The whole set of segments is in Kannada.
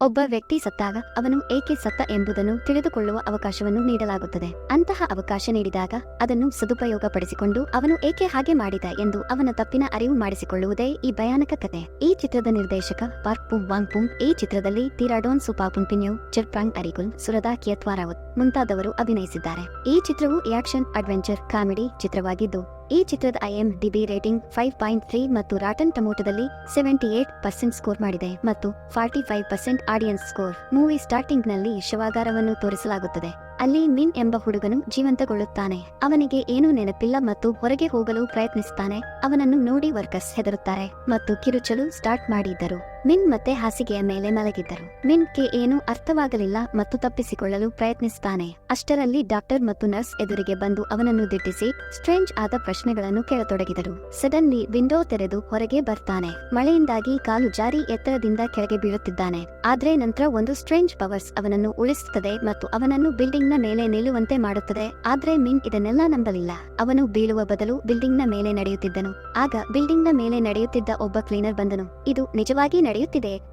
ಒಬ್ಬ ವ್ಯಕ್ತಿ ಸತ್ತಾಗ ಅವನು ಏಕೆ ಸತ್ತ ಎಂಬುದನ್ನು ತಿಳಿದುಕೊಳ್ಳುವ ಅವಕಾಶವನ್ನು ನೀಡಲಾಗುತ್ತದೆ. ಅಂತಹ ಅವಕಾಶ ನೀಡಿದಾಗ ಅದನ್ನು ಸದುಪಯೋಗ ಪಡಿಸಿಕೊಂಡು ಅವನು ಏಕೆ ಹಾಗೆ ಮಾಡಿದ ಎಂದು ಅವನ ತಪ್ಪಿನ ಅರಿವು ಮಾಡಿಸಿಕೊಳ್ಳುವುದೇ ಈ ಭಯಾನಕ ಕತೆ. ಈ ಚಿತ್ರದ ನಿರ್ದೇಶಕ ಪಾರ್ಕ್ ಪುಂ ವಾಂಗ್ ಪುಂ ಈ ಚಿತ್ರದಲ್ಲಿ ತಿರಾಡೋನ್ ಸುಪಾ ಪಿನ್ಯು ಚಿರ್ಪ್ರಾಂಗ್ ಅರಿಗುಲ್, ಸುರದಾ ಕಿಯತ್ವಾರಾವತ್ ಮುಂತಾದವರು ಅಭಿನಯಿಸಿದ್ದಾರೆ. ಈ ಚಿತ್ರವು ಆಕ್ಷನ್ ಅಡ್ವೆಂಚರ್, ಕಾಮಿಡಿ ಚಿತ್ರವಾಗಿದ್ದು ಈ ಚಿತ್ರದ IM dB rating five point three ಮತ್ತು ರಾಟನ್ ಟೊಮೊಟೊದಲ್ಲಿ ಸೆವೆಂಟಿ ಏಟ್ ಪರ್ಸೆಂಟ್ ಸ್ಕೋರ್ ಮಾಡಿದೆ ಮತ್ತು forty five percent audience score movie ಸ್ಟಾರ್ಟಿಂಗ್ನಲ್ಲಿ ಶವಾಗಾರವನ್ನು ತೋರಿಸಲಾಗುತ್ತದೆ. ಅಲ್ಲಿ ಮಿನ್ ಎಂಬ ಹುಡುಗನು ಜೀವಂತಗೊಳ್ಳುತ್ತಾನೆ. ಅವನಿಗೆ ಏನೂ ನೆನಪಿಲ್ಲ ಮತ್ತು ಹೊರಗೆ ಹೋಗಲು ಪ್ರಯತ್ನಿಸುತ್ತಾನೆ ಅವನನ್ನು ನೋಡಿ ವರ್ಕರ್ಸ್ ಹೆದರುತ್ತಾರೆ ಮತ್ತು ಕಿರುಚಲು ಸ್ಟಾರ್ಟ್ ಮಾಡಿದ್ದರು. ಮಿನ್ ಮತ್ತೆ ಹಾಸಿಗೆಯ ಮೇಲೆ ಮಲಗಿದ್ದರು. ಮಿನ್ಗೆ ಏನೂ ಅರ್ಥವಾಗಲಿಲ್ಲ ಮತ್ತು ತಪ್ಪಿಸಿಕೊಳ್ಳಲು ಪ್ರಯತ್ನಿಸುತ್ತಾನೆ ಅಷ್ಟರಲ್ಲಿ ಡಾಕ್ಟರ್ ಮತ್ತು ನರ್ಸ್ ಎದುರಿಗೆ ಬಂದು ಅವನನ್ನು ದಿಟ್ಟಿಸಿ, ಸ್ಟ್ರೇಂಜ್ ಆದ ಪ್ರಶ್ನೆಗಳನ್ನು ಕೇಳತೊಡಗಿದರು. ಸಡನ್ಲಿ ವಿಂಡೋ ತೆರೆದು ಹೊರಗೆ ಬರ್ತಾನೆ. ಮಳೆಯಿಂದಾಗಿ ಕಾಲು ಜಾರಿ ಎತ್ತರದಿಂದ ಕೆಳಗೆ ಬೀಳುತ್ತಿದ್ದಾನೆ. ಆದ್ರೆ ನಂತರ ಒಂದು ಸ್ಟ್ರೇಂಜ್ ಪವರ್ಸ್ ಅವನನ್ನು ಉಳಿಸುತ್ತದೆ ಮತ್ತು ಅವನನ್ನು ಬಿಲ್ಡಿಂಗ್ನ ಮೇಲೆ ನಿಲ್ಲುವಂತೆ ಮಾಡುತ್ತದೆ. ಆದ್ರೆ ಮಿನ್ ಇದನ್ನೆಲ್ಲ ನಂಬಲಿಲ್ಲ. ಅವನು ಬೀಳುವ ಬದಲು ಬಿಲ್ಡಿಂಗ್ನ ಮೇಲೆ ನಡೆಯುತ್ತಿದ್ದನು. ಆಗ ಬಿಲ್ಡಿಂಗ್ನ ಮೇಲೆ ನಡೆಯುತ್ತಿದ್ದ ಒಬ್ಬ ಕ್ಲೀನರ್ ಬಂದನು. ಇದು ನಿಜವಾಗಿ ನಡೆಯುತ್ತಿದೆ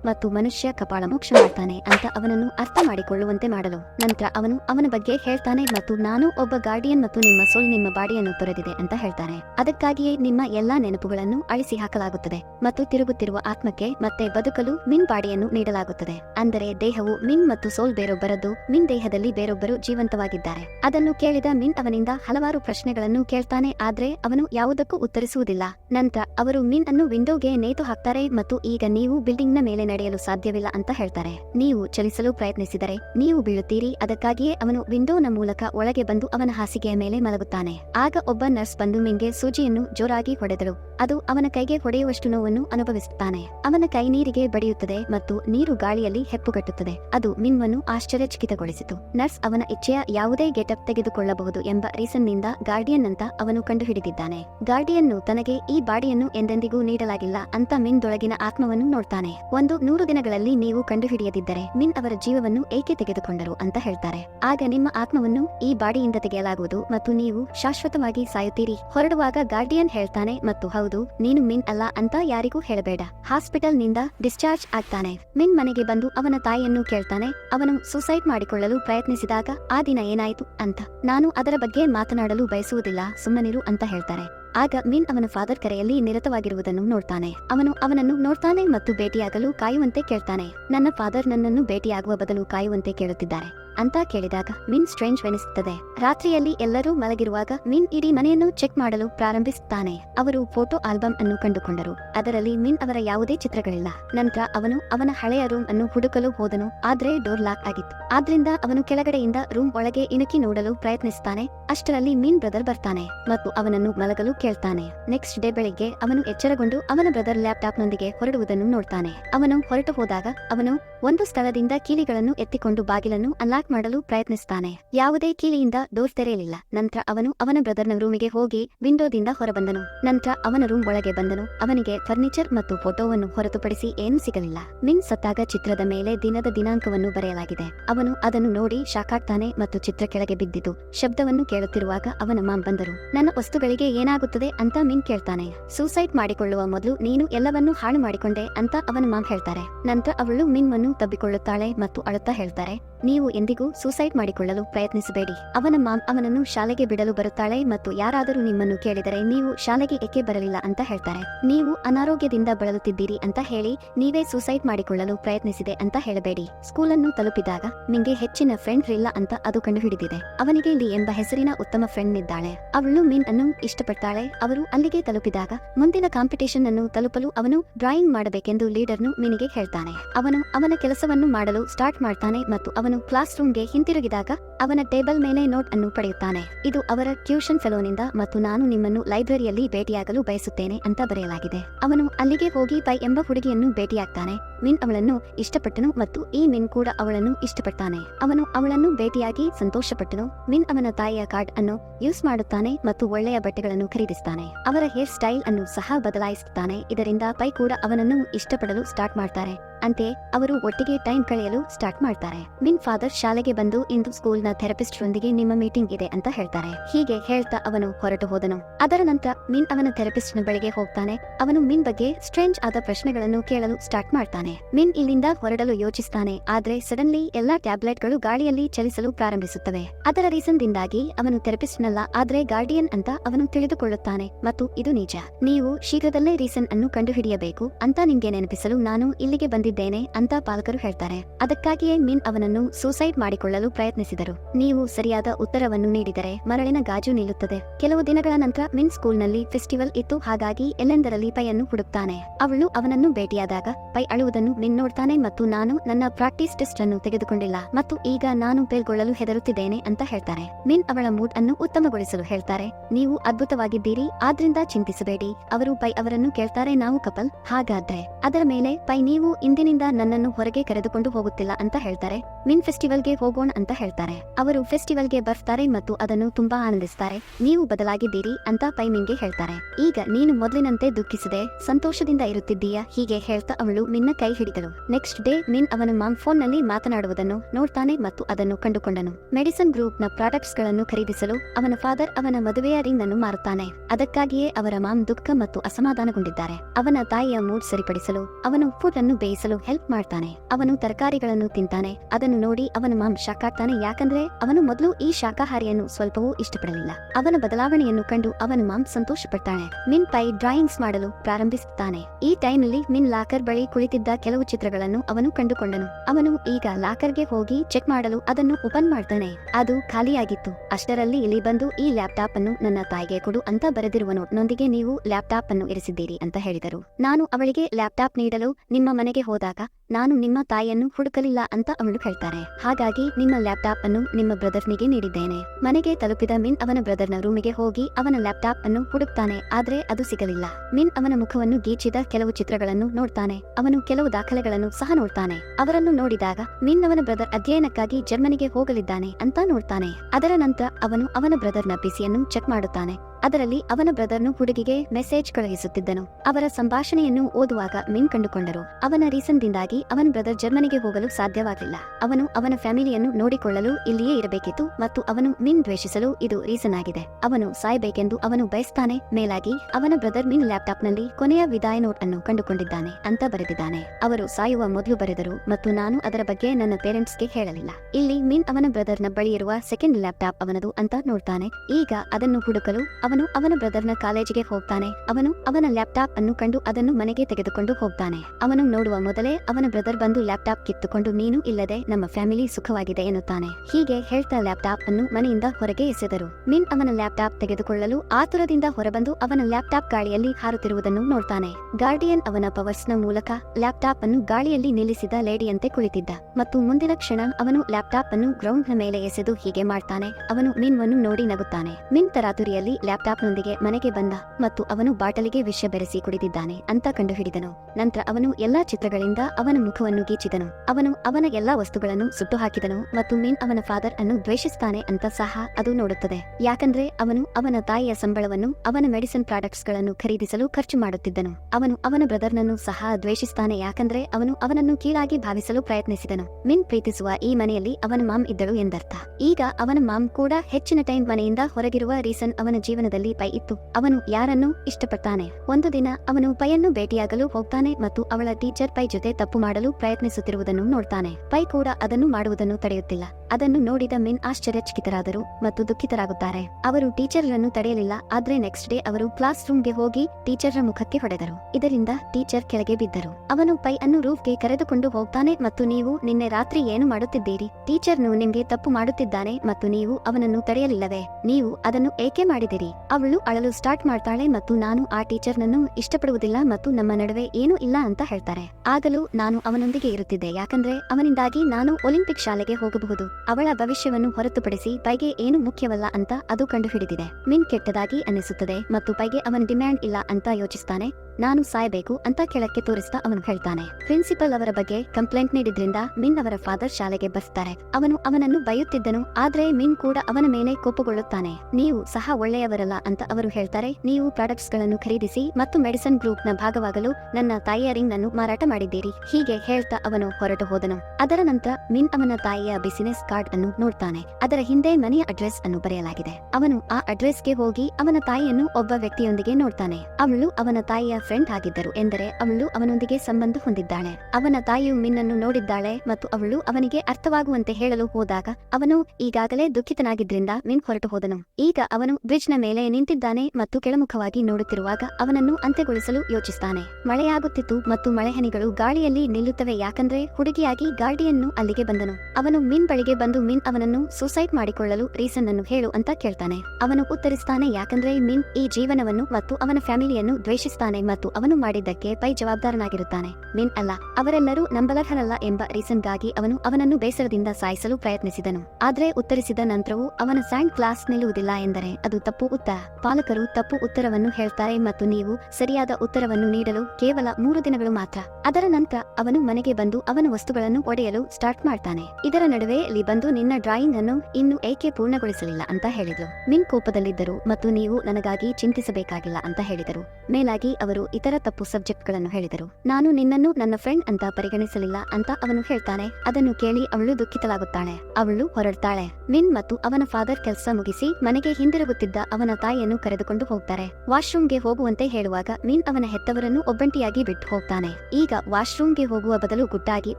ಮತ್ತು ಮನುಷ್ಯ ಕಪಾಳ ಮೋಕ್ಷ ಮಾಡ್ತಾನೆ ಅಂತ ಅವನನ್ನು ಅರ್ಥ ಮಾಡಿಕೊಳ್ಳುವಂತೆ ಮಾಡಲು. ನಂತರ ಅವನು ಅವನ ಬಗ್ಗೆ ಹೇಳ್ತಾನೆ ಮತ್ತು ನಾನು ಒಬ್ಬ ಗಾರ್ಡಿಯನ್ ಮತ್ತು ನಿಮ್ಮ ಸೋಲ್ ನಿಮ್ಮ ಬಾಡಿಯನ್ನು ತೊರೆದಿದೆ ಅಂತ ಹೇಳ್ತಾನೆ. ಅದಕ್ಕಾಗಿಯೇ ನಿಮ್ಮ ಎಲ್ಲಾ ನೆನಪುಗಳನ್ನು ಅಳಿಸಿ ಹಾಕಲಾಗುತ್ತದೆ ಮತ್ತು ತಿರುಗುತ್ತಿರುವ ಆತ್ಮಕ್ಕೆ ಮತ್ತೆ ಬದುಕಲು ಮಿನ್ ಬಾಡಿಯನ್ನು ನೀಡಲಾಗುತ್ತದೆ. ಅಂದರೆ ದೇಹವು ಮಿನ್ ಮತ್ತು ಸೋಲ್ ಬೇರೊಬ್ಬರದ್ದು, ಮಿನ್ ದೇಹದಲ್ಲಿ ಬೇರೊಬ್ಬರು ಜೀವಂತವಾಗಿದ್ದಾರೆ. ಅದನ್ನು ಕೇಳಿದ ಮಿನ್ ಅವನಿಂದ ಹಲವಾರು ಪ್ರಶ್ನೆಗಳನ್ನು ಕೇಳ್ತಾನೆ ಆದ್ರೆ ಅವನು ಯಾವುದಕ್ಕೂ ಉತ್ತರಿಸುವುದಿಲ್ಲ. ನಂತರ ಅವರು ಮಿನ್ ಅನ್ನು ವಿಂಡೋಗೆ ನೇತು ಹಾಕ್ತಾರೆ ಮತ್ತು ಈಗ ನೀವು ಬಿಲ್ಡಿಂಗ್ನ ಮೇಲೆ ನಡೆಯಲು ಸಾಧ್ಯವಿಲ್ಲ ಅಂತ ಹೇಳ್ತಾರೆ. ನೀವು ಚಲಿಸಲು ಪ್ರಯತ್ನಿಸಿದರೆ ನೀವು ಬೀಳುತ್ತೀರಿ. ಅದಕ್ಕಾಗಿಯೇ ಅವನು ವಿಂಡೋನ ಮೂಲಕ ಒಳಗೆ ಬಂದು ಅವನ ಹಾಸಿಗೆಯ ಮೇಲೆ ಮಲಗುತ್ತಾನೆ. ಆಗ ಒಬ್ಬ ನರ್ಸ್ ಬಂದು ಮಿಂಗೆ ಸೂಜಿಯನ್ನು ಜೋರಾಗಿ ಹೊಡೆದಳು. ಅದು ಅವನ ಕೈಗೆ ಹೊಡೆಯುವಷ್ಟು ನೋವನ್ನು ಅನುಭವಿಸುತ್ತಾನೆ. ಅವನ ಕೈ ನೀರಿಗೆ ಬಡಿಯುತ್ತದೆ ಮತ್ತು ನೀರು ಗಾಳಿಯಲ್ಲಿ ಹೆಪ್ಪುಗಟ್ಟುತ್ತದೆ. ಅದು ಮಿನ್ವನ್ನು ಆಶ್ಚರ್ಯಚಕಿತಗೊಳಿಸಿತು. ನರ್ಸ್ ಅವನ ಇಚ್ಛೆಯ ಯಾವುದೇ ಗೆಟಪ್ ತೆಗೆದುಕೊಳ್ಳಬಹುದು ಎಂಬ ರೀಸನ್ನಿಂದ ಗಾರ್ಡಿಯನ್ ಅಂತ ಅವನು ಕಂಡುಹಿಡಿದಿದ್ದಾನೆ. ಗಾರ್ಡಿಯನ್ನು ತನಗೆ ಈ ಬಾಡಿಯನ್ನು ಎಂದೆಂದಿಗೂ ನೀಡಲಾಗಿಲ್ಲ ಅಂತ ಮಿನ್ ದೊಳಗಿನ ಆತ್ಮವನ್ನು ನೋಡ್ತಾನೆ. ಒಂದು ನೂರು ದಿನಗಳಲ್ಲಿ ನೀವು ಕಂಡುಹಿಡಿಯದಿದ್ದರೆ ಮಿನ್ ಅವರ ಜೀವವನ್ನು ಏಕೆ ತೆಗೆದುಕೊಂಡರು ಅಂತ ಹೇಳ್ತಾರೆ. ಆಗ ನಿಮ್ಮ ಆತ್ಮವನ್ನು ಈ ಬಾಡಿಯಿಂದ ತೆಗೆಯಲಾಗುವುದು ಮತ್ತು ನೀವು ಶಾಶ್ವತವಾಗಿ ಸಾಯುತ್ತೀರಿ. ಹೊರಡುವಾಗ ಗಾರ್ಡಿಯನ್ ಹೇಳ್ತಾನೆ ಮತ್ತು ಹೌದು, ನೀನು ಮಿನ್ ಅಲ್ಲ ಅಂತ ಯಾರಿಗೂ ಹೇಳಬೇಡ. ಹಾಸ್ಪಿಟಲ್ನಿಂದ ಡಿಸ್ಚಾರ್ಜ್ ಆಗ್ತಾನೆ. ಮಿನ್ ಮನೆಗೆ ಬಂದು ಅವನ ತಾಯಿಯನ್ನು ಕೇಳ್ತಾನೆ, ಅವನು ಸುಸೈಡ್ ಮಾಡಿಕೊಳ್ಳಲು ಪ್ರಯತ್ನಿಸಿದಾಗ ಆ ದಿನ ಏನಾಯಿತು ಅಂತ. ನಾನು ಅದರ ಬಗ್ಗೆ ಮಾತನಾಡಲು ಬಯಸುವುದಿಲ್ಲ, ಸುಮ್ಮನಿರು ಅಂತ ಹೇಳ್ತಾರೆ. ಆಗ ಮಿನ್ ಅವನ ಫಾದರ್ ಕರೆಯಲ್ಲಿ ನಿರತವಾಗಿರುವುದನ್ನು ನೋಡ್ತಾನೆ. ಅವನು ಅವನನ್ನು ನೋಡ್ತಾನೆ ಮತ್ತು ಭೇಟಿಯಾಗಲು ಕಾಯುವಂತೆ ಕೇಳ್ತಾನೆ. ನನ್ನ ಫಾದರ್ ನನ್ನನ್ನು ಭೇಟಿಯಾಗುವ ಬದಲು ಕಾಯುವಂತೆ ಕೇಳುತ್ತಿದ್ದಾರೆ. ಅಂತ ಕೇಳಿದಾಗ ಮಿನ್ ಸ್ಟ್ರೇಂಜ್ ವೆನಿಸುತ್ತದೆ ರಾತ್ರಿಯಲ್ಲಿ ಎಲ್ಲರೂ ಮಲಗಿರುವಾಗ ಮಿನ್ ಇಡೀ ಮನೆಯನ್ನು ಚೆಕ್ ಮಾಡಲು ಪ್ರಾರಂಭಿಸುತ್ತಾನೆ. ಅವರು ಫೋಟೋ ಆಲ್ಬಮ್ ಅನ್ನು ಕಂಡುಕೊಂಡರು. ಅದರಲ್ಲಿ ಮಿನ್ ಅವರ ಯಾವುದೇ ಚಿತ್ರಗಳಿಲ್ಲ. ನಂತರ ಅವನು ಅವನ ಹಳೆಯ ರೂಮ್ ಅನ್ನು ಹುಡುಕಲು ಹೋದನು. ಆದ್ರೆ ಡೋರ್ ಲಾಕ್ ಆಗಿತ್ತು. ಆದ್ರಿಂದ ಅವನು ಕೆಳಗಡೆಯಿಂದ ರೂಮ್ ಒಳಗೆ ಇಣುಕಿ ನೋಡಲು ಪ್ರಯತ್ನಿಸುತ್ತಾನೆ. ಅಷ್ಟರಲ್ಲಿ ಮಿನ್ ಬ್ರದರ್ ಬರ್ತಾನೆ ಮತ್ತು ಅವನನ್ನು ಮಲಗಲು ಕೇಳ್ತಾನೆ. ನೆಕ್ಸ್ಟ್ ಡೇ ಬೆಳಿಗ್ಗೆ ಅವನು ಎಚ್ಚರಗೊಂಡು ಅವನ ಬ್ರದರ್ ಲ್ಯಾಪ್ಟಾಪ್ ನೊಂದಿಗೆ ಹೊರಡುವುದನ್ನು ನೋಡ್ತಾನೆ. ಅವನು ಹೊರಟು ಹೋದಾಗ ಅವನು ಒಂದು ಸ್ಥಳದಿಂದ ಕೀಲಿಗಳನ್ನು ಎತ್ತಿಕೊಂಡು ಬಾಗಿಲನ್ನು ಅನ್ಲಾಕ್ ಮಾಡಲು ಪ್ರಯತ್ನಿಸುತ್ತಾನೆ ಯಾವುದೇ ಕೀಲಿಯಿಂದ ಡೋರ್ ತೆರೆಯಲಿಲ್ಲ. ನಂತರ ಅವನು ಅವನ ಬ್ರದರ್ನ ರೂಮಿಗೆ ಹೋಗಿ ವಿಂಡೋದಿಂದ ಹೊರಬಂದನು. ನಂತರ ಅವನ ರೂಮ್ ಒಳಗೆ ಬಂದನು. ಅವನಿಗೆ ಫರ್ನಿಚರ್ ಮತ್ತು ಫೋಟೋವನ್ನು ಹೊರತುಪಡಿಸಿ ಏನೂ ಸಿಗಲಿಲ್ಲ. ಮಿನ್ ಸತ್ತಾಗ ಚಿತ್ರದ ಮೇಲೆ ದಿನದ ದಿನಾಂಕವನ್ನು ಬರೆಯಲಾಗಿದೆ. ಅವನು ಅದನ್ನು ನೋಡಿ ಶಾಕಾಗ್ತಾನೆ ಮತ್ತು ಚಿತ್ರ ಕೆಳಗೆ ಬಿದ್ದಿತು. ಶಬ್ದವನ್ನು ಕೇಳುತ್ತಿರುವಾಗ ಅವನ ಮಾಮ್ ಬಂದರು. ನನ್ನ ವಸ್ತುಗಳಿಗೆ ಏನಾಗುತ್ತದೆ ಅಂತ ಮಿನ್ ಕೇಳ್ತಾನೆ. ಸೂಸೈಡ್ ಮಾಡಿಕೊಳ್ಳುವ ಮೊದಲು ನೀನು ಎಲ್ಲವನ್ನೂ ಹಾಳು ಮಾಡಿಕೊಂಡೆ ಅಂತ ಅವನ ಮಾಮ್ ಹೇಳ್ತಾರೆ. ನಂತರ ಅವಳು ಮಿನ್ ಅನ್ನು ತಬ್ಬಿಕೊಳ್ಳುತ್ತಾಳೆ ಮತ್ತು ಅಳುತ್ತಾ ಹೇಳ್ತಾರೆ, ನೀವು ಎಂದಿಗೂ ಸೂಸೈಡ್ ಮಾಡಿಕೊಳ್ಳಲು ಪ್ರಯತ್ನಿಸಬೇಡಿ. ಅವನ ಮಾಮ್ ಅವನನ್ನು ಶಾಲೆಗೆ ಬಿಡಲು ಬರುತ್ತಾಳೆ ಮತ್ತು ಯಾರಾದರೂ ನಿಮ್ಮನ್ನು ಕೇಳಿದರೆ ನೀವು ಶಾಲೆಗೆ ಏಕೆ ಬರಲಿಲ್ಲ ಅಂತ ಹೇಳ್ತಾರೆ. ನೀವು ಅನಾರೋಗ್ಯದಿಂದ ಬಳಲುತ್ತಿದ್ದೀರಿ ಅಂತ ಹೇಳಿ ನೀವೇ ಸೂಸೈಡ್ ಮಾಡಿಕೊಳ್ಳಲು ಪ್ರಯತ್ನಿಸಿದೆ ಅಂತ ಹೇಳಬೇಡಿ. ಸ್ಕೂಲನ್ನು ತಲುಪಿದಾಗ ನಿಮಗೆ ಹೆಚ್ಚಿನ ಫ್ರೆಂಡ್ ಇಲ್ಲ ಅಂತ ಅದು ಕಂಡುಹಿಡಿದಿದೆ. ಅವನಿಗೆ ಲಿ ಎಂಬ ಹೆಸರಿನ ಉತ್ತಮ ಫ್ರೆಂಡ್ ಇದ್ದಾಳೆ. ಅವಳು ಮಿನ್ ಅನ್ನು ಇಷ್ಟಪಡ್ತಾಳೆ. ಅವರು ಅಲ್ಲಿಗೆ ತಲುಪಿದಾಗ ಮುಂದಿನ ಕಾಂಪಿಟೇಷನ್ ಅನ್ನು ತಲುಪಲು ಅವನು ಡ್ರಾಯಿಂಗ್ ಮಾಡಬೇಕೆಂದು ಲೀಡರ್ನು ಮಿನಿಗೆ ಹೇಳ್ತಾನೆ. ಅವನು ಅವನ ಕೆಲಸವನ್ನು ಮಾಡಲು ಸ್ಟಾರ್ಟ್ ಮಾಡ್ತಾನೆ ಮತ್ತು ಅವನು ಕ್ಲಾಸ್ ರೂಮ್ಗೆ ಹಿಂತಿರುಗಿದಾಗ ಅವನ ಟೇಬಲ್ ಮೇಲೆ ನೋಟ್ ಅನ್ನು ಪಡೆಯುತ್ತಾನೆ. ಇದು ಅವರ ಟ್ಯೂಷನ್ ಫೆಲೋನಿಂದ ಮತ್ತು ನಾನು ನಿಮ್ಮನ್ನು ಲೈಬ್ರರಿಯಲ್ಲಿ ಭೇಟಿಯಾಗಲು ಬಯಸುತ್ತೇನೆ ಅಂತ ಬರೆಯಲಾಗಿದೆ. ಅವನು ಅಲ್ಲಿಗೆ ಹೋಗಿ ಬೈ ಎಂಬ ಹುಡುಗಿಯನ್ನು ಭೇಟಿಯಾಗ್ತಾನೆ. ಮಿನ್ ಅವಳನ್ನು ಇಷ್ಟಪಟ್ಟನು ಮತ್ತು ಈ ಮಿನ್ ಕೂಡ ಅವಳನ್ನು ಇಷ್ಟಪಡ್ತಾನೆ. ಅವನು ಅವಳನ್ನು ಭೇಟಿಯಾಗಿ ಸಂತೋಷಪಟ್ಟನು. ಮಿನ್ ಅವನ ತಾಯಿಯ ಕಾರ್ಡ್ ಅನ್ನು ಯೂಸ್ ಮಾಡುತ್ತಾನೆ ಮತ್ತು ಒಳ್ಳೆಯ ಬಟ್ಟೆಗಳನ್ನು ಖರೀದಿಸ್ತಾನೆ. ಅವರ ಹೇರ್ ಸ್ಟೈಲ್ ಅನ್ನು ಸಹ ಬದಲಾಯಿಸುತ್ತಾನೆ ಇದರಿಂದ ಪೈ ಕೂಡ ಅವನನ್ನು ಇಷ್ಟಪಡಲು ಸ್ಟಾರ್ಟ್ ಮಾಡ್ತಾರೆ. ಅಂತೆ, ಅವರು ಒಟ್ಟಿಗೆ ಟೈಮ್ ಕಳೆಯಲು ಸ್ಟಾರ್ಟ್ ಮಾಡ್ತಾರೆ. ಮಿನ್ ಫಾದರ್ ಶಾಲೆಗೆ ಬಂದು ಇಂದು ಸ್ಕೂಲ್ನ ಥೆರಪಿಸ್ಟ್ ರೊಂದಿಗೆ ನಿಮ್ಮ ಮೀಟಿಂಗ್ ಇದೆ ಅಂತ ಹೇಳ್ತಾರೆ. ಹೀಗೆ ಹೇಳ್ತಾ ಅವನು ಹೊರಟು ಹೋದನು. ಅದರ ನಂತರ ಮಿನ್ ಅವನ ಥೆರಪಿಸ್ಟ್ನ ಬಳಿಗೆ ಹೋಗ್ತಾನೆ. ಅವನು ಮಿನ್ ಬಗ್ಗೆ ಸ್ಟ್ರೇಂಜ್ ಆದ ಪ್ರಶ್ನೆಗಳನ್ನು ಕೇಳಲು ಸ್ಟಾರ್ಟ್ ಮಾಡ್ತಾನೆ. ಮಿನ್ ಇಲ್ಲಿಂದ ಹೊರಡಲು ಯೋಚಿಸ್ತಾನೆ, ಆದ್ರೆ ಸಡನ್ಲಿ ಎಲ್ಲಾ ಟ್ಯಾಬ್ಲೆಟ್ಗಳು ಗಾಳಿಯಲ್ಲಿ ಚಲಿಸಲು ಪ್ರಾರಂಭಿಸುತ್ತವೆ. ಅದರ ರೀಸನ್ ದಿಂದಾಗಿ ಅವನು ಥೆರಪಿಸ್ಟ್ನಲ್ಲ, ಆದ್ರೆ ಗಾರ್ಡಿಯನ್ ಅಂತ ಅವನು ತಿಳಿದುಕೊಳ್ಳುತ್ತಾನೆ, ಮತ್ತು ಇದು ನಿಜ. ನೀವು ಶೀಘ್ರದಲ್ಲೇ ರೀಸನ್ ಅನ್ನು ಕಂಡುಹಿಡಿಯಬೇಕು ಅಂತ ನಿಮ್ಗೆ ನೆನಪಿಸಲು ನಾನು ಇಲ್ಲಿಗೆ ಬಂದಿದ್ದೇನೆ ಅಂತ ಪಾಲಕರು ಹೇಳ್ತಾರೆ. ಅದಕ್ಕಾಗಿಯೇ ಮಿನ್ ಅವನನ್ನು ಸೂಸೈಡ್ ಮಾಡಿಕೊಳ್ಳಲು ಪ್ರಯತ್ನಿಸಿದರು. ನೀವು ಸರಿಯಾದ ಉತ್ತರವನ್ನು ನೀಡಿದರೆ ಮರಳಿನ ಗಾಜು ನಿಲ್ಲುತ್ತದೆ. ಕೆಲವು ದಿನಗಳ ನಂತರ ಮಿನ್ ಸ್ಕೂಲ್ನಲ್ಲಿ ಫೆಸ್ಟಿವಲ್ ಇತ್ತು, ಹಾಗಾಗಿ ಎಲ್ಲೆಂದರಲ್ಲಿ ಪೈಯನ್ನು ಹುಡುಕ್ತಾನೆ. ಅವಳು ಅವನನ್ನು ಭೇಟಿಯಾದಾಗ ಪೈ ಅಳುವುದನ್ನು ಮಿನ್ ನೋಡ್ತಾನೆ ಮತ್ತು ನಾನು ನನ್ನ ಪ್ರಾಕ್ಟೀಸ್ ಟೆಸ್ಟ್ ಅನ್ನು ತೆಗೆದುಕೊಂಡಿಲ್ಲ ಮತ್ತು ಈಗ ನಾನು ಫೇಲ್ಗೊಳ್ಳಲು ಹೆದರುತ್ತಿದ್ದೇನೆ ಅಂತ ಹೇಳ್ತಾರೆ. ಮಿನ್ ಅವಳ ಮೂಡ್ ಅನ್ನು ಉತ್ತಮಗೊಳಿಸಲು ಹೇಳ್ತಾರೆ. ನೀವು ಅದ್ಭುತವಾಗಿದ್ದೀರಿ, ಆದ್ರಿಂದ ಚಿಂತಿಸಬೇಡಿ. ಅವರು ಪೈ ಅವರನ್ನು ಕೇಳ್ತಾರೆ, ನಾವು ಕಪಲ್. ಹಾಗಾದ್ರೆ ಅದರ ಮೇಲೆ ಪೈ ನೀವು ಇಂದಿನಿಂದ ನನ್ನನ್ನು ಹೊರಗೆ ಕರೆದುಕೊಂಡು ಹೋಗುತ್ತಿಲ್ಲ ಅಂತ ಹೇಳ್ತಾರೆ. ಮಿನ್ ಫೆಸ್ಟಿವಲ್ಗೆ ಹೋಗೋಣ ಅಂತ ಹೇಳ್ತಾರೆ. ಅವರು ಫೆಸ್ಟಿವಲ್ಗೆ ಬರ್ತಾರೆ ಮತ್ತು ಅದನ್ನು ತುಂಬಾ ಆನಂದಿಸ್ತಾರೆ. ನೀವು ಬದಲಾಗಿದ್ದೀರಿ ಅಂತ ಪೈಮಿನ್ಗೆ ಹೇಳ್ತಾರೆ. ಈಗ ನೀನು ಮೊದಲಿನಂತೆ ದುಃಖಿಸದೆ, ಸಂತೋಷದಿಂದ ಇರುತ್ತಿದ್ದೀಯಾ? ಹೀಗೆ ಹೇಳ್ತಾ ಅವಳು ನಿನ್ನ ಕೈ ಹಿಡಿದಳು. ನೆಕ್ಸ್ಟ್ ಡೇ ಮಿನ್ ಅವನ ಮಾಮ್ ಫೋನ್ನಲ್ಲಿ ಮಾತನಾಡುವುದನ್ನು ನೋಡ್ತಾನೆ ಮತ್ತು ಅದನ್ನು ಕಂಡುಕೊಂಡನು. ಮೆಡಿಸನ್ ಗ್ರೂಪ್ನ ಪ್ರಾಡಕ್ಟ್ಸ್ಗಳನ್ನು ಖರೀದಿಸಲು ಅವನ ಫಾದರ್ ಅವನ ಮದುವೆಯ ರಿಂಗ್ ಅನ್ನು ಮಾರುತ್ತಾನೆ. ಅದಕ್ಕಾಗಿಯೇ ಅವರ ಮಾಮ್ ದುಃಖ ಮತ್ತು ಅಸಮಾಧಾನಗೊಂಡಿದ್ದಾರೆ. ಅವನ ತಾಯಿಯ ಮೂಡ್ ಸರಿಪಡಿಸಲು, ಅವನು ಫುಡ್ ಅನ್ನು ಬೇಯಿಸಲು ಹೆಲ್ಪ್ ಮಾಡ್ತಾನೆ. ಅವನು ತರಕಾರಿಗಳನ್ನು ತಿಂತಾನೆ. ಅದನ್ನು ನೋಡಿ ಅವನ ಮಾಮ್ ಶಾಖಾಗ್ತಾನೆ ಯಾಕಂದ್ರೆ ಅವನು ಮೊದಲು ಈ ಶಾಖಾಹಾರಿಯನ್ನು ಸ್ವಲ್ಪವೂ ಇಷ್ಟಪಡಲಿಲ್ಲ. ಅವನ ಬದಲಾವಣೆಯನ್ನು ಕಂಡು ಅವನ ಮಾಮ್ ಸಂತೋಷ ಪಡ್ತಾನೆ ಮಿನ್ ಪೈ ಡ್ರಾಯಿಂಗ್ಸ್ ಮಾಡಲು ಪ್ರಾರಂಭಿಸುತ್ತಾನೆ. ಈ ಟೈಮ್ನಲ್ಲಿ ಮಿನ್ ಲಾಕರ್ ಬಳಿ ಕುಳಿತಿದ್ದ ಕೆಲವು ಚಿತ್ರಗಳನ್ನು ಅವನು ಕಂಡುಕೊಂಡನು. ಅವನು ಈಗ ಲಾಕರ್ಗೆ ಹೋಗಿ ಚೆಕ್ ಮಾಡಲು ಅದನ್ನು ಓಪನ್ ಮಾಡ್ತಾನೆ. ಅದು ಖಾಲಿಯಾಗಿತ್ತು. ಅಷ್ಟರಲ್ಲಿ ಇಲ್ಲಿ ಬಂದು ಈ ಲ್ಯಾಪ್ಟಾಪ್ ಅನ್ನು ನನ್ನ ತಾಯಿಗೆ ಕೊಡು ಅಂತ ಬರೆದಿರುವ ನೋಟ್ನೊಂದಿಗೆ ನೀವು ಲ್ಯಾಪ್ಟಾಪ್ ಅನ್ನು ಇರಿಸಿದ್ದೀರಿ ಅಂತ ಹೇಳಿದರು. ನಾನು ಅವಳಿಗೆ ಲ್ಯಾಪ್ಟಾಪ್ ನೀಡಲು ನಿಮ್ಮ ಮನೆಗೆ ಹೋದಾಗ ನಾನು ನಿಮ್ಮ ತಾಯಿಯನ್ನು ಹುಡುಕಲಿಲ್ಲ ಅಂತ ಅವಳು ಹೇಳ್ತಾರೆ. ಹಾಗಾಗಿ ನಿಮ್ಮ ಲ್ಯಾಪ್ಟಾಪ್ ಅನ್ನು ನಿಮ್ಮ ಬ್ರದರ್ನಿಗೆ ನೀಡಿದ್ದೇನೆ. ಮನೆಗೆ ತಲುಪಿದ ಮಿನ್ ಅವನ ಬ್ರದರ್ನ ರೂಮಿಗೆ ಹೋಗಿ ಅವನ ಲ್ಯಾಪ್ಟಾಪ್ ಅನ್ನು ಹುಡುಕ್ತಾನೆ. ಆದ್ರೆ ಅದು ಸಿಗಲಿಲ್ಲ. ಮಿನ್ ಅವನ ಮುಖವನ್ನು ಗೀಚಿದ ಕೆಲವು ಚಿತ್ರಗಳನ್ನು ನೋಡ್ತಾನೆ. ಅವನು ಕೆಲವು ದಾಖಲೆಗಳನ್ನು ಸಹ ನೋಡ್ತಾನೆ. ಅವರನ್ನು ನೋಡಿದಾಗ ಮಿನ್ ಅವನ ಬ್ರದರ್ ಅಧ್ಯಯನಕ್ಕಾಗಿ ಜರ್ಮನಿಗೆ ಹೋಗಲಿದ್ದಾನೆ ಅಂತ ನೋಡ್ತಾನೆ. ಅದರ ನಂತರ ಅವನು ಅವನ ಬ್ರದರ್ನ ಪಿಸಿಯನ್ನು ಚೆಕ್ ಮಾಡುತ್ತಾನೆ. ಅದರಲ್ಲಿ ಅವನ ಬ್ರದರ್ನು ಹುಡುಗಿಗೆ ಮೆಸೇಜ್ ಕಳುಹಿಸುತ್ತಿದ್ದನು. ಅವರ ಸಂಭಾಷಣೆಯನ್ನು ಓದುವಾಗ ಮಿನ್ ಕಂಡುಕೊಂಡರು. ಅವನ ರೀಸನ್ದಿಂದಾಗಿ ಅವನ ಬ್ರದರ್ ಜರ್ಮನಿಗೆ ಹೋಗಲು ಸಾಧ್ಯವಾಗಲಿಲ್ಲ. ಅವನು ಅವನ ಫ್ಯಾಮಿಲಿಯನ್ನು ನೋಡಿಕೊಳ್ಳಲು ಇಲ್ಲಿಯೇ ಇರಬೇಕಿತ್ತು ಮತ್ತು ಅವನು ಮಿನ್ ದ್ವೇಷಿಸಲು ಇದು ರೀಸನ್ ಆಗಿದೆ. ಅವನು ಸಾಯಬೇಕೆಂದು ಅವನು ಬಯಸ್ತಾನೆ. ಮೇಲಾಗಿ ಅವನ ಬ್ರದರ್ ಮಿನ್ ಲ್ಯಾಪ್ಟಾಪ್ನಲ್ಲಿ ಕೊನೆಯ ವಿದಾಯ ನೋಟ್ ಅನ್ನು ಕಂಡುಕೊಂಡಿದ್ದಾನೆ ಅಂತ ಬರೆದಿದ್ದಾನೆ. ಅವರು ಸಾಯುವ ಮೊದಲು ಬರೆದರು ಮತ್ತು ನಾನು ಅದರ ಬಗ್ಗೆ ನನ್ನ ಪೇರೆಂಟ್ಸ್ಗೆ ಹೇಳಲಿಲ್ಲ. ಇಲ್ಲಿ ಮಿನ್ ಅವನ ಬ್ರದರ್ನ ಬಳಿ ಇರುವ ಸೆಕೆಂಡ್ ಲ್ಯಾಪ್ಟಾಪ್ ಅವನದು ಅಂತ ನೋಡ್ತಾನೆ. ಈಗ ಅದನ್ನು ಹುಡುಕಲು ಅವನ ಬ್ರದರ್ನ ಕಾಲೇಜಿಗೆ ಹೋಗ್ತಾನೆ. ಅವನು ಅವನ ಲ್ಯಾಪ್ಟಾಪ್ ಅನ್ನು ಕಂಡು ಅದನ್ನು ಮನೆಗೆ ತೆಗೆದುಕೊಂಡು ಹೋಗ್ತಾನೆ. ಅವನು ನೋಡುವ ಮೊದಲೇ ಅವನ ಬ್ರದರ್ ಬಂದು ಲ್ಯಾಪ್ಟಾಪ್ ಕಿತ್ತುಕೊಂಡು, ನೀನು ಇಲ್ಲದೆ ನಮ್ಮ ಫ್ಯಾಮಿಲಿ ಸುಖವಾಗಿದೆ ಎನ್ನುತ್ತಾನೆ. ಹೀಗೆ ಹೇಳ್ತಾ ಲ್ಯಾಪ್ಟಾಪ್ ಅನ್ನು ಮನೆಯಿಂದ ಹೊರಗೆ ಎಸೆದರು. ಮಿನ್ ಅವನ ಲ್ಯಾಪ್ಟಾಪ್ ತೆಗೆದುಕೊಳ್ಳಲು ಆತುರದಿಂದ ಹೊರಬಂದು ಅವನ ಲ್ಯಾಪ್ಟಾಪ್ ಗಾಳಿಯಲ್ಲಿ ಹಾರುತ್ತಿರುವುದನ್ನು ನೋಡ್ತಾನೆ. ಗಾರ್ಡಿಯನ್ ಅವನ ಪವರ್ಸ್ನ ಮೂಲಕ ಲ್ಯಾಪ್ಟಾಪ್ ಅನ್ನು ಗಾಳಿಯಲ್ಲಿ ನಿಲ್ಲಿಸಿದ ಲೇಡಿಯಂತೆ ಕುಳಿತಿದ್ದ. ಮತ್ತು ಮುಂದಿನ ಕ್ಷಣ ಅವನು ಲ್ಯಾಪ್ಟಾಪ್ ಅನ್ನು ಗ್ರೌಂಡ್ನ ಮೇಲೆ ಎಸೆದು ಹೀಗೆ ಮಾಡ್ತಾನೆ. ಅವನು ಮಿನ್ ವನ್ನು ನೋಡಿ ನಗುತ್ತಾನೆ. ಮಿನ್ ತರಾತುರಿಯಲ್ಲಿ ಲ್ಯಾಪ್ಟಾಪ್ ನೊಂದಿಗೆ ಮನೆಗೆ ಬಂದ ಮತ್ತು ಅವನು ಬಾಟಲಿಗೆ ವಿಷ ಬೆರೆಸಿ ಕುಡಿದಿದ್ದಾನೆ ಅಂತ ಕಂಡುಹಿಡಿದನು. ನಂತರ ಅವನು ಎಲ್ಲಾ ಚಿತ್ರಗಳಿಂದ ಅವನ ಮುಖವನ್ನು ಗೀಚಿದನು. ಅವನು ಅವನ ಎಲ್ಲಾ ವಸ್ತುಗಳನ್ನು ಸುಟ್ಟು ಹಾಕಿದನು ಮತ್ತು ಮಿನ್ ಅವನ ಫಾದರ್ ಅನ್ನು ದ್ವೇಷಿಸ್ತಾನೆ ಅಂತ ಸಹ ಅದು ನೋಡುತ್ತದೆ. ಯಾಕಂದ್ರೆ ಅವನು ಅವನ ತಾಯಿಯ ಸಂಬಳವನ್ನು ಅವನ ಮೆಡಿಸಿನ್ ಪ್ರಾಡಕ್ಟ್ಸ್ಗಳನ್ನು ಖರೀದಿಸಲು ಖರ್ಚು ಮಾಡುತ್ತಿದ್ದನು. ಅವನು ಅವನ ಬ್ರದರ್ನನ್ನು ಸಹ ದ್ವೇಷಿಸ್ತಾನೆ ಯಾಕಂದ್ರೆ ಅವನು ಅವನನ್ನು ಕೀಳಾಗಿ ಭಾವಿಸಲು ಪ್ರಯತ್ನಿಸಿದನು. ಮಿನ್ ಪ್ರೀತಿಸುವ ಈ ಮನೆಯಲ್ಲಿ ಅವನ ಮಾಮ್ ಇದ್ದಳು ಎಂದರ್ಥ. ಈಗ ಅವನ ಮಾಮ್ ಕೂಡ ಹೆಚ್ಚಿನ ಟೈಮ್ ಮನೆಯಿಂದ ಹೊರಗಿರುವ ರೀಸನ್ ಅವನ ಜೀವನದಲ್ಲಿ ಪೈ ಇತ್ತು. ಅವನು ಯಾರನ್ನು ಇಷ್ಟಪಡ್ತಾನೆ. ಒಂದು ದಿನ ಅವನು ಪೈಯನ್ನು ಭೇಟಿಯಾಗಲು ಹೋಗ್ತಾನೆ ಮತ್ತು ಅವಳ ಟೀಚರ್ ಪೈ ಜೊತೆ ತಪ್ಪು ಮಾಡಲು ಪ್ರಯತ್ನಿಸುತ್ತಿರುವುದನ್ನು ನೋಡ್ತಾನೆ. ಪೈ ಕೂಡ ಅದನ್ನು ಮಾಡುವುದನ್ನು ತಡೆಯುತ್ತಿಲ್ಲ. ಅದನ್ನು ನೋಡಿದ ಮಿನ್ ಆಶ್ಚರ್ಯಚಕಿತರಾದರು ಮತ್ತು ದುಃಖಿತರಾಗುತ್ತಾರೆ. ಅವರು ಟೀಚರ್ ಅನ್ನು ತಡೆಯಲಿಲ್ಲ, ಆದ್ರೆ ನೆಕ್ಸ್ಟ್ ಡೇ ಅವರು ಕ್ಲಾಸ್ ರೂಮ್ಗೆ ಹೋಗಿ ಟೀಚರ್ ಮುಖಕ್ಕೆ ಹೊಡೆದರು. ಇದರಿಂದ ಟೀಚರ್ ಕೆಳಗೆ ಬಿದ್ದರು. ಅವನು ಪೈ ಅನ್ನು ರೂಫ್ಗೆ ಕರೆದುಕೊಂಡು ಹೋಗ್ತಾನೆ ಮತ್ತು ನೀವು ನಿನ್ನೆ ರಾತ್ರಿ ಏನು ಮಾಡುತ್ತಿದ್ದೀರಿ? ಟೀಚರ್ನು ನಿಮಗೆ ತಪ್ಪು ಮಾಡುತ್ತಿದ್ದಾನೆ ಮತ್ತು ನೀವು ಅವನನ್ನು ತಡೆಯಲಿಲ್ಲವೇ? ನೀವು ಅದನ್ನು ಏಕೆ ಮಾಡಿದಿರಿ ಅವಳು ಅಳಲು ಸ್ಟಾರ್ಟ್ ಮಾಡ್ತಾಳೆ ಮತ್ತು ನಾನು ಆ ಟೀಚರ್ನನ್ನು ಇಷ್ಟಪಡುವುದಿಲ್ಲ ಮತ್ತು ನಮ್ಮ ನಡುವೆ ಏನೂ ಇಲ್ಲ ಅಂತ ಹೇಳ್ತಾರೆ. ಆಗಲೂ ನಾನು ಅವನೊಂದಿಗೆ ಇರುತ್ತಿದ್ದೆ, ಯಾಕಂದ್ರೆ ಅವನಿಂದಾಗಿ ನಾನು ಒಲಿಂಪಿಕ್ ಶಾಲೆಗೆ ಹೋಗಬಹುದು. ಅವಳ ಭವಿಷ್ಯವನ್ನು ಹೊರತುಪಡಿಸಿ ಪೈಗೆ ಏನು ಮುಖ್ಯವಲ್ಲ ಅಂತ ಅದು ಕಂಡುಹಿಡಿದಿದೆ. ಮಿನ್ ಕೆಟ್ಟದಾಗಿ ಅನಿಸುತ್ತದೆ ಮತ್ತು ಪೈಗೆ ಅವನ ಡಿಮ್ಯಾಂಡ್ ಇಲ್ಲ ಅಂತ ಯೋಚಿಸ್ತಾನೆ. ನಾನು ಸಾಯಬೇಕು ಅಂತ ಕೆಳಕ್ಕೆ ತೋರಿಸ್ತಾ ಅವನು ಹೇಳ್ತಾನೆ. ಪ್ರಿನ್ಸಿಪಲ್ ಅವರ ಬಗ್ಗೆ ಕಂಪ್ಲೇಂಟ್ ನೀಡಿದ್ರಿಂದ ಮಿನ್ ಅವರ ಫಾದರ್ ಶಾಲೆಗೆ ಬರ್ತಾರೆ ಅವನು ಅವನನ್ನು ಬೈಯುತ್ತಿದ್ದನು, ಆದ್ರೆ ಮಿನ್ ಕೂಡ ಅವನ ಮೇಲೆ ಕೋಪಗೊಳ್ಳುತ್ತಾನೆ. ನೀವು ಸಹ ಒಳ್ಳೆಯವರಲ್ಲ ಅಂತ ಅವರು ಹೇಳ್ತಾರೆ. ನೀವು ಪ್ರಾಡಕ್ಟ್ಸ್ಗಳನ್ನು ಖರೀದಿಸಿ ಮತ್ತು ಮೆಡಿಸನ್ ಗ್ರೂಪ್ನ ಭಾಗವಾಗಲು ನನ್ನ ತಾಯಿಯ ರಿಂಗ್ ಅನ್ನು ಮಾರಾಟ ಮಾಡಿದ್ದೀರಿ. ಹೀಗೆ ಹೇಳ್ತಾ ಅವನು ಹೊರಟು ಹೋದನು. ಅದರ ನಂತರ ಮಿನ್ ಅವನ ತಾಯಿಯ ಬಿಸಿನೆಸ್ ಕಾರ್ಡ್ ಅನ್ನು ನೋಡ್ತಾನೆ. ಅದರ ಹಿಂದೆ ಮನೆಯ ಅಡ್ರೆಸ್ ಅನ್ನು ಬರೆಯಲಾಗಿದೆ. ಅವನು ಆ ಅಡ್ರೆಸ್ಗೆ ಹೋಗಿ ಅವನ ತಾಯಿಯನ್ನು ಒಬ್ಬ ವ್ಯಕ್ತಿಯೊಂದಿಗೆ ನೋಡ್ತಾನೆ. ಅವಳು ಅವನ ತಾಯಿಯ ಫ್ರೆಂಡ್ ಆಗಿದ್ದರು ಎಂದರೆ ಅವಳು ಅವನೊಂದಿಗೆ ಸಂಬಂಧ ಹೊಂದಿದ್ದಾಳೆ. ಅವನ ತಾಯಿಯು ಮಿನ್ನನ್ನು ನೋಡಿದ್ದಾಳೆ ಮತ್ತು ಅವಳು ಅವನಿಗೆ ಅರ್ಥವಾಗುವಂತೆ ಹೇಳಲು ಹೋದಾಗ ಅವನು ಈಗಾಗಲೇ ದುಃಖಿತನಾಗಿದ್ದರಿಂದ ಮಿನ್ ಹೊರಟು ಹೋದನು. ಈಗ ಅವನು ಬ್ರಿಡ್ಜ್ನ ಮೇಲೆ ನಿಂತಿದ್ದಾನೆ ಮತ್ತು ಕೆಳಮುಖವಾಗಿ ನೋಡುತ್ತಿರುವಾಗ ಅವನನ್ನು ಅಂತ್ಯಗೊಳಿಸಲು ಯೋಚಿಸ್ತಾನೆ. ಮಳೆಯಾಗುತ್ತಿತ್ತು ಮತ್ತು ಮಳೆಹನಿಗಳು ಗಾಳಿಯಲ್ಲಿ ನಿಲ್ಲುತ್ತವೆ ಯಾಕಂದ್ರೆ ಹುಡುಗಿಯಾಗಿ ಗಾರ್ಡಿಯನ್ನು ಅಲ್ಲಿಗೆ ಬಂದನು. ಅವನು ಮಿನ್ ಬಳಿಗೆ ಬಂದು ಮಿನ್ ಅವನನ್ನು ಸೂಸೈಡ್ ಮಾಡಿಕೊಳ್ಳಲು ರೀಸನ್ ಅನ್ನು ಹೇಳು ಅಂತ ಕೇಳ್ತಾನೆ. ಅವನು ಉತ್ತರಿಸ್ತಾನೆ ಯಾಕಂದ್ರೆ ಮಿನ್ ಈ ಜೀವನವನ್ನು ಮತ್ತು ಅವನ ಫ್ಯಾಮಿಲಿಯನ್ನು ದ್ವೇಷಿಸ್ತಾನೆ ಮತ್ತು ಅವನು ಮಾಡಿದ್ದಕ್ಕೆ ಪೈ ಜವಾಬ್ದಾರನಾಗಿರುತ್ತಾನೆ. ಮಿನ್ ಅಲ್ಲ, ಅವರೆಲ್ಲರೂ ನಂಬಲರ್ಹರಲ್ಲ ಎಂಬ ರೀಸನ್ಗಾಗಿ ಅವನು ಅವನನ್ನು ಬೇಸರದಿಂದ ಸಾಯಿಸಲು ಪ್ರಯತ್ನಿಸಿದನು. ಆದರೆ ಉತ್ತರಿಸಿದ ನಂತರವೂ ಅವನ ಸ್ಯಾಂಡ್ ಕ್ಲಾಸ್ ನಿಲ್ಲುವುದಿಲ್ಲ ಎಂದರೆ ಅದು ತಪ್ಪು ಉತ್ತರ. ಪಾಲಕರು ತಪ್ಪು ಉತ್ತರವನ್ನು ಹೇಳ್ತಾರೆ ಮತ್ತು ನೀವು ಸರಿಯಾದ ಉತ್ತರವನ್ನು ನೀಡಲು ಕೇವಲ ಮೂರು ದಿನಗಳು ಮಾತ್ರ. ಅದರ ನಂತರ ಅವನು ಮನೆಗೆ ಬಂದು ಅವನ ವಸ್ತುಗಳನ್ನು ಒಡೆಯಲು ಸ್ಟಾರ್ಟ್ ಮಾಡ್ತಾನೆ. ಇದರ ನಡುವೆ ಇಲ್ಲಿ ಬಂದು, ನಿನ್ನ ಡ್ರಾಯಿಂಗ್ ಅನ್ನು ಇನ್ನು ಏಕೆ ಪೂರ್ಣಗೊಳಿಸಲಿಲ್ಲ ಅಂತ ಹೇಳಿದ್ರು ಮಿನ್ ಕೋಪದಲ್ಲಿದ್ದರು ಮತ್ತು ನೀವು ನನಗಾಗಿ ಚಿಂತಿಸಬೇಕಾಗಿಲ್ಲ ಅಂತ ಹೇಳಿದರು. ಮೇಲಾಗಿ ಅವರು ಇತರ ತಪ್ಪು ಸಬ್ಜೆಕ್ಟ್ಗಳನ್ನು ಹೇಳಿದರು. ನಾನು ನಿನ್ನನ್ನು ನನ್ನ ಫ್ರೆಂಡ್ ಅಂತ ಪರಿಗಣಿಸಲಿಲ್ಲ ಅಂತ ಅವನು ಹೇಳ್ತಾನೆ. ಅದನ್ನು ಕೇಳಿ ಅವಳು ದುಃಖಿತಳಾಗುತ್ತಾಳೆ. ಅವಳು ಹೊರಡ್ತಾಳೆ. ವಿನ್ ಮತ್ತು ಅವನ ಫಾದರ್ ಕೆಲಸ ಮುಗಿಸಿ ಮನೆಗೆ ಹಿಂದಿರುಗುತ್ತಿದ್ದ ಅವನ ತಾಯಿಯನ್ನು ಕರೆದುಕೊಂಡು ಹೋಗ್ತಾರೆ. ವಾಶ್ರೂಮ್ಗೆ ಹೋಗುವಂತೆ ಹೇಳುವಾಗ ವಿನ್ ಅವನ ಹೆತ್ತವರನ್ನು ಒಬ್ಬಂಟಿಯಾಗಿ ಬಿಟ್ಟು ಹೋಗ್ತಾನೆ. ಈಗ ವಾಶ್ರೂಮ್ಗೆ ಹೋಗುವ ಬದಲು ಗುಟ್ಟಾಗಿ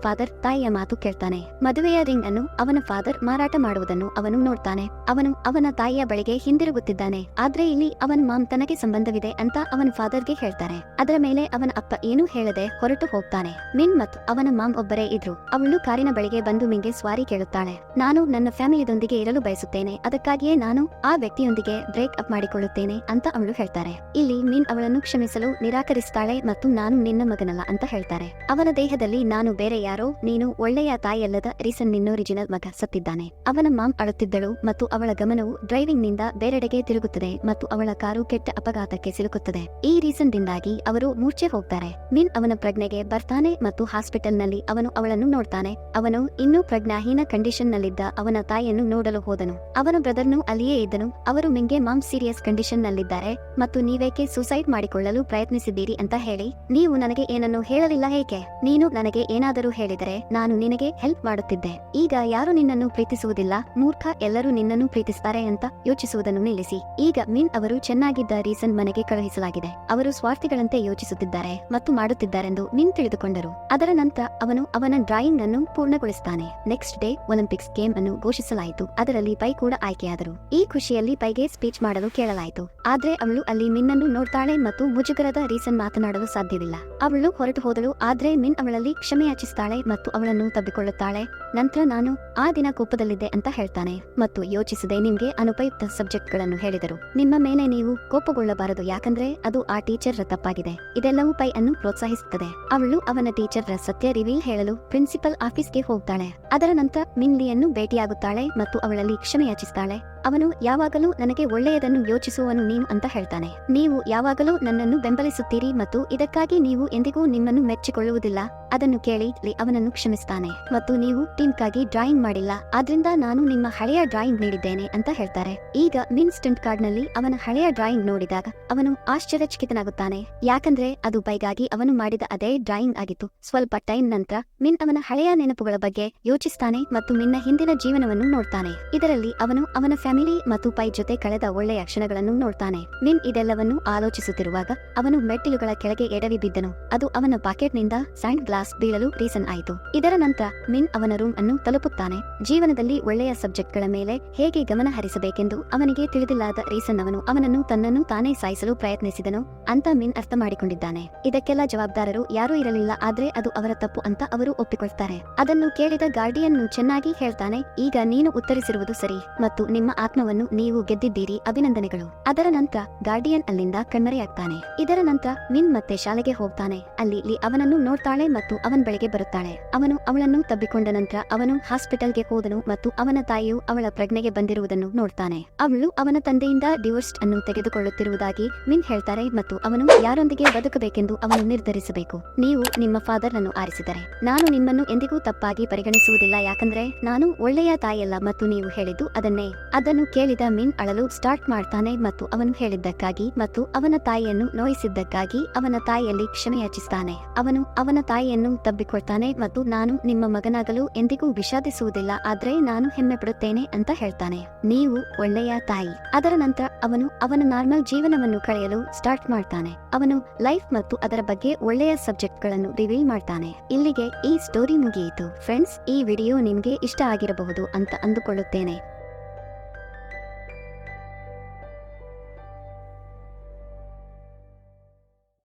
ಫಾದರ್ ತಾಯಿಯ ಮಾತು ಕೇಳ್ತಾನೆ. ಮದುವೆಯ ರಿಂಗ್ ಅನ್ನು ಅವನ ಫಾದರ್ ಮಾರಾಟ ಮಾಡುವುದನ್ನು ಅವನು ನೋಡ್ತಾನೆ. ಅವನು ಅವನ ತಾಯಿಯ ಬಳಿಗೆ ಹಿಂದಿರುಗುತ್ತಿದ್ದಾನೆ. ಆದ್ರೆ ಇಲ್ಲಿ ಅವನ ಮಾಮ್ ತನಗೆ ಸಂಬಂಧವಿದೆ ಅಂತ ಅವನ ಫಾದರ್ಗೆ ಅದರ ಮೇಲೆ ಅವನ ಅಪ್ಪ ಏನೂ ಹೇಳದೆ ಹೊರಟು ಹೋಗ್ತಾನೆ. ಮಿನ್ ಮತ್ತು ಅವನ ಮಾಮ್ ಒಬ್ಬರೇ ಇದ್ರು. ಅವಳು ಕಾರಿನ ಬಳಿಗೆ ಬಂದು ಮಿಂಗೆ ಸ್ವಾರಿ ಕೇಳುತ್ತಾಳೆ. ನಾನು ನನ್ನ ಫ್ಯಾಮಿಲಿಯೊಂದಿಗೆ ಇರಲು ಬಯಸುತ್ತೇನೆ. ಅದಕ್ಕಾಗಿಯೇ ನಾನು ಆ ವ್ಯಕ್ತಿಯೊಂದಿಗೆ ಬ್ರೇಕ್ ಅಪ್ ಮಾಡಿಕೊಳ್ಳುತ್ತೇನೆ ಅಂತ ಅವಳು ಹೇಳ್ತಾರೆ. ಇಲ್ಲಿ ಮಿನ್ ಅವಳನ್ನು ಕ್ಷಮಿಸಲು ನಿರಾಕರಿಸ್ತಾಳೆ ಮತ್ತು ನಾನು ನಿನ್ನ ಮಗನಲ್ಲ ಅಂತ ಹೇಳ್ತಾರೆ. ಅವನ ದೇಹದಲ್ಲಿ ನಾನು ಬೇರೆ ಯಾರೋ, ನೀನು ಒಳ್ಳೆಯ ತಾಯಿಯಲ್ಲದ ರೀಸನ್ ನಿನ್ನೊರಿಜಿನಲ್ ಮಗ ಸತ್ತಿದ್ದಾನೆ. ಅವನ ಮಾಮ್ ಅಳುತ್ತಿದ್ದಳು ಮತ್ತು ಅವಳ ಗಮನವು ಡ್ರೈವಿಂಗ್ನಿಂದ ಬೇರೆಡೆಗೆ ತಿರುಗುತ್ತದೆ ಮತ್ತು ಅವಳ ಕಾರು ಕೆಟ್ಟ ಅಪಘಾತಕ್ಕೆ ಸಿಲುಕುತ್ತದೆ. ಈ ರೀಸನ್ ದಿಂದಾಗಿ ಅವರು ಮೂರ್ಛೆ ಹೋಗ್ತಾರೆ. ಮಿನ್ ಅವನ ಪ್ರಜ್ಞೆಗೆ ಬರ್ತಾನೆ ಮತ್ತು ಹಾಸ್ಪಿಟಲ್ನಲ್ಲಿ ಅವನು ಅವಳನ್ನು ನೋಡ್ತಾನೆ. ಅವನು ಇನ್ನೂ ಪ್ರಜ್ಞಾಹೀನ ಕಂಡೀಷನ್ ನಲ್ಲಿದ್ದ ಅವನ ತಾಯಿಯನ್ನು ನೋಡಲು ಹೋದನು. ಅವನ ಬ್ರದರ್ನು ಅಲ್ಲಿಯೇ ಇದ್ದನು. ಅವರು ಮಿಂಗೆ ಮಾಮ್ ಸೀರಿಯಸ್ ಕಂಡೀಷನ್ ನಲ್ಲಿದ್ದಾರೆ ಮತ್ತು ನೀವೇಕೆ ಸೂಸೈಡ್ ಮಾಡಿಕೊಳ್ಳಲು ಪ್ರಯತ್ನಿಸಿದ್ದೀರಿ ಅಂತ ಹೇಳಿ. ನೀವು ನನಗೆ ಏನನ್ನು ಹೇಳಲಿಲ್ಲ ಏಕೆ? ನೀನು ನನಗೆ ಏನಾದರೂ ಹೇಳಿದರೆ ನಾನು ನಿನಗೆ ಹೆಲ್ಪ್ ಮಾಡುತ್ತಿದ್ದೆ. ಈಗ ಯಾರು ನಿನ್ನನ್ನು ಪ್ರೀತಿಸುವುದಿಲ್ಲ? ಮೂರ್ಖ ಎಲ್ಲರೂ ನಿನ್ನನ್ನು ಪ್ರೀತಿಸುತ್ತಾರೆ ಅಂತ ಯೋಚಿಸುವುದನ್ನು ನಿಲ್ಲಿಸಿ. ಈಗ ಮಿನ್ ಅವರು ಚೆನ್ನಾಗಿದ್ದ ರೀಸನ್ ಮನೆಗೆ ಕಳುಹಿಸಲಾಗಿದೆ. ಅವರು ಸ್ವಾರ್ಥಿಗಳಂತೆ ಯೋಚಿಸುತ್ತಿದ್ದಾರೆ ಮತ್ತು ಮಾಡುತ್ತಿದ್ದಾರೆಂದು ನಿನ್ ತಿಳಿದುಕೊಂಡರು. ಅದರ ನಂತರ ಅವನು ಅವನ ಡ್ರಾಯಿಂಗ್ ಅನ್ನು ಪೂರ್ಣಗೊಳಿಸುತ್ತಾನೆ. ನೆಕ್ಸ್ಟ್ ಡೇ ಒಲಿಂಪಿಕ್ಸ್ ಗೇಮ್ ಅನ್ನು ಘೋಷಿಸಲಾಯಿತು. ಅದರಲ್ಲಿ ಪೈ ಕೂಡ ಆಯ್ಕೆಯಾದರು. ಈ ಖುಷಿಯಲ್ಲಿ ಪೈಗೆ ಸ್ಪೀಚ್ ಮಾಡಲು ಕೇಳಲಾಯಿತು. ಆದ್ರೆ ಅವಳು ಅಲ್ಲಿ ಮಿನ್ನನ್ನು ನೋಡ್ತಾಳೆ ಮತ್ತು ಮುಜುಗರದ ರೀಸನ್ ಮಾತನಾಡಲು ಸಾಧ್ಯವಿಲ್ಲ. ಅವಳು ಹೊರಟು ಹೋದಳು. ಆದ್ರೆ ಮಿನ್ ಅವಳಲ್ಲಿ ಕ್ಷಮೆಯಾಚಿಸುತ್ತಾಳೆ ಮತ್ತು ಅವಳನ್ನು ತಬ್ಬಿಕೊಳ್ಳುತ್ತಾಳೆ. ನಂತರ ನಾನು ಆ ದಿನ ಕೋಪದಲ್ಲಿದ್ದೆ ಅಂತ ಹೇಳ್ತಾನೆ. ಮತ್ತು ಯೋಚಿಸದೆ ನಿಮ್ಗೆ ಅನುಪಯುಕ್ತ ಸಬ್ಜೆಕ್ಟ್ಗಳನ್ನು ಹೇಳಿದರು. ನಿಮ್ಮ ಮೇಲೆ ನೀವು ಕೋಪಗೊಳ್ಳಬಾರದು. ಯಾಕಂದ್ರೆ ಅದು ಆ ಟೀಚರ್ ರ ತಪ್ಪಾಗಿದೆ. ಇದೆಲ್ಲವೂ ಪೈ ಅನ್ನು ಪ್ರೋತ್ಸಾಹಿಸುತ್ತದೆ. ಅವಳು ಅವನ ಟೀಚರ್ ಸತ್ಯ ರಿವೀಲ್ ಹೇಳಲು ಪ್ರಿನ್ಸಿಪಲ್ ಆಫೀಸ್ಗೆ ಹೋಗ್ತಾಳೆ. ಅದರ ನಂತರ ಮಿನ್ಲಿಯನ್ನು ಭೇಟಿಯಾಗುತ್ತಾಳೆ ಮತ್ತು ಅವಳಲ್ಲಿ ಕ್ಷಮೆ ಯಾಚಿಸ್ತಾಳೆ ಅವನು ಯಾವಾಗಲೂ ನನಗೆ ಒಳ್ಳೆಯದನ್ನು ಯೋಚಿಸುವನು ನೀನು ಅಂತ ಹೇಳ್ತಾನೆ. ನೀವು ಯಾವಾಗಲೂ ನನ್ನನ್ನು ಬೆಂಬಲಿಸುತ್ತೀರಿ ಮತ್ತು ಇದಕ್ಕಾಗಿ ನೀವು ಎಂದಿಗೂ ನಿಮ್ಮನ್ನು ಮೆಚ್ಚಿಕೊಳ್ಳುವುದಿಲ್ಲ. ಅದನ್ನು ಕೇಳಿ ಲೀ ಅವನನ್ನು ಕ್ಷಮಿಸ್ತಾನೆ. ಮತ್ತು ನೀವು ಟೀಮ್ಗಾಗಿ ಡ್ರಾಯಿಂಗ್ ಮಾಡಿಲ್ಲ. ಆದ್ರಿಂದ ನಾನು ನಿಮ್ಮ ಹಳೆಯ ಡ್ರಾಯಿಂಗ್ ನೀಡಿದ್ದೇನೆ ಅಂತ ಹೇಳ್ತಾರೆ. ಈಗ ಮಿನ್ ಸ್ಟಂಟ್ ಕಾರ್ಡ್ನಲ್ಲಿ ಅವನ ಹಳೆಯ ಡ್ರಾಯಿಂಗ್ ನೋಡಿದಾಗ ಅವನು ಆಶ್ಚರ್ಯಚಕಿತನಾಗುತ್ತಾನೆ. ಯಾಕಂದ್ರೆ ಅದು ಬೈಗಾಗಿ ಅವನು ಮಾಡಿದ ಅದೇ ಡ್ರಾಯಿಂಗ್ ಆಗಿತ್ತು. ಸ್ವಲ್ಪ ಟೈಮ್ ನಂತರ ಮಿನ್ ಅವನ ಹಳೆಯ ನೆನಪುಗಳ ಬಗ್ಗೆ ಯೋಚಿಸ್ತಾನೆ ಮತ್ತು ಮಿನ್ನ ಹಿಂದಿನ ಜೀವನವನ್ನು ನೋಡ್ತಾನೆ. ಇದರಲ್ಲಿ ಅವನು ಅವನ ಫ್ಯಾಮಿಲಿ ಮತ್ತು ಪೈ ಜೊತೆ ಕಳೆದ ಒಳ್ಳೆಯ ಕ್ಷಣಗಳನ್ನು ನೋಡ್ತಾನೆ. ಮಿನ್ ಇದೆಲ್ಲವನ್ನು ಆಲೋಚಿಸುತ್ತಿರುವಾಗ ಅವನು ಮೆಟ್ಟಿಲುಗಳ ಕೆಳಗೆ ಎಡವಿ ಬಿದ್ದನು. ಅದು ಅವನ ಪಾಕೆಟ್ನಿಂದ ಸ್ಯಾಂಡ್ ಗ್ಲಾಸ್ ಬೀಳಲು ರೀಸನ್ ಆಯಿತು. ಇದರ ನಂತರ ಮಿನ್ ಅವನ ರೂಮ್ ಅನ್ನು ತಲುಪುತ್ತಾನೆ. ಜೀವನದಲ್ಲಿ ಒಳ್ಳೆಯ ಸಬ್ಜೆಕ್ಟ್ಗಳ ಮೇಲೆ ಹೇಗೆ ಗಮನ ಹರಿಸಬೇಕೆಂದು ಅವನಿಗೆ ತಿಳಿದಿಲ್ಲದ ರೀಸನ್ ಅವನು ಅವನನ್ನು ತನ್ನನ್ನು ತಾನೇ ಸಾಯಿಸಲು ಪ್ರಯತ್ನಿಸಿದನು ಅಂತ ಮಿನ್ ಅರ್ಥ ಮಾಡಿಕೊಂಡಿದ್ದಾನೆ ಇದಕ್ಕೆಲ್ಲ ಜವಾಬ್ದಾರರು ಯಾರೂ ಇರಲಿಲ್ಲ, ಆದ್ರೆ ಅದು ಅವರ ತಪ್ಪು ಅಂತ ಅವರು ಒಪ್ಪಿಕೊಳ್ತಾರೆ. ಅದನ್ನು ಕೇಳಿದ ಗಾರ್ಡಿಯನ್ ಚೆನ್ನಾಗಿ ಹೇಳ್ತಾನೆ, ಈಗ ನೀನು ಉತ್ತರಿಸಿರುವುದು ಸರಿ, ಮತ್ತು ನಿಮ್ಮ ಆತ್ಮವನ್ನು ನೀವು ಗೆದ್ದಿದ್ದೀರಿ, ಅಭಿನಂದನೆಗಳು. ಅದರ ನಂತರ ಗಾರ್ಡಿಯನ್ ಅಲ್ಲಿಂದ ಕಣ್ಮರೆಯಾಗ್ತಾನೆ. ಇದರ ನಂತರ ಮಿನ್ ಮತ್ತೆ ಶಾಲೆಗೆ ಹೋಗ್ತಾನೆ. ಅಲ್ಲಿ ಲಿ ಅವನನ್ನು ನೋಡ್ತಾಳೆ ಮತ್ತು ಅವನ್ ಬಳಿಗೆ ಬರುತ್ತಾಳೆ. ಅವನು ಅವಳನ್ನು ತಬ್ಬಿಕೊಂಡ ನಂತರ ಅವನು ಹಾಸ್ಪಿಟಲ್ಗೆ ಹೋದನು ಮತ್ತು ಅವನ ತಾಯಿಯು ಅವಳ ಪ್ರಜ್ಞೆಗೆ ಬಂದಿರುವುದನ್ನು ನೋಡ್ತಾನೆ. ಅವಳು ಅವನ ತಂದೆಯಿಂದ ಡಿವೋರ್ಸ್ ಅನ್ನು ತೆಗೆದುಕೊಳ್ಳುತ್ತಿರುವುದಾಗಿ ಮಿನ್ ಹೇಳ್ತಾರೆ ಮತ್ತು ಅವನು ಯಾರೊಂದಿಗೆ ಬದುಕಬೇಕೆಂದು ಅವನು ನಿರ್ಧರಿಸಬೇಕು. ನೀವು ನಿಮ್ಮ ಫಾದರ್ ಅನ್ನು ಆರಿಸಿದರೆ. ನಾನು ನಿಮ್ಮನ್ನು ಎಂದಿಗೂ ತಪ್ಪಾಗಿ ಪರಿಗಣಿಸುವುದಿಲ್ಲ, ಯಾಕಂದ್ರೆ ನಾನು ಒಳ್ಳೆಯ ತಾಯಿಯಲ್ಲ ಮತ್ತು ನೀವು ಹೇಳಿದ್ದು ಅದನ್ನೇ. ಅದನ್ನು ಕೇಳಿದ ಮಿನ್ ಅಳಲು ಸ್ಟಾರ್ಟ್ ಮಾಡ್ತಾನೆ ಮತ್ತು ಅವನು ಹೇಳಿದ್ದಕ್ಕಾಗಿ ಮತ್ತು ಅವನ ತಾಯಿಯನ್ನು ನೋಯಿಸಿದ್ದಕ್ಕಾಗಿ ಅವನ ತಾಯಿಯಲ್ಲಿ ಕ್ಷಮೆ ಯಾಚಿಸ್ತಾನೆ. ಅವನು ಅವನ ತಾಯಿಯನ್ನು ತಬ್ಬಿಕೊಳ್ತಾನೆ ಮತ್ತು ನಾನು ನಿಮ್ಮ ಮಗನಾಗಲು ಎಂದಿಗೂ ವಿಷಾದಿಸುವುದಿಲ್ಲ, ಆದ್ರೆ ನಾನು ಹೆಮ್ಮೆ ಪಡುತ್ತೇನೆ ಅಂತ ಹೇಳ್ತಾನೆ. ನೀವು ಒಳ್ಳೆಯ ತಾಯಿ. ಅದರ ನಂತರ ಅವನು ಅವನ ನಾರ್ಮಲ್ ಜೀವನವನ್ನು ಕಳೆಯಲು ಸ್ಟಾರ್ಟ್ ಮಾಡ್ತಾನೆ. ಅವನು ಲೈಫ್ ಮತ್ತು ಅದರ ಬಗ್ಗೆ ಒಳ್ಳೆಯ ಸಬ್ಜೆಕ್ಟ್ಗಳನ್ನು ರಿವೀಲ್ ಮಾಡ್ತಾನೆ. ಇಲ್ಲಿಗೆ ಈ ಸ್ಟೋರಿ ಮುಗಿಯಿತು. ಫ್ರೆಂಡ್ಸ್, ಈ ವಿಡಿಯೋ ನಿಮ್ಗೆ ಇಷ್ಟ ಆಗಿರಬಹುದು ಅಂತ ಅಂದುಕೊಳ್ಳುತ್ತೇನೆ.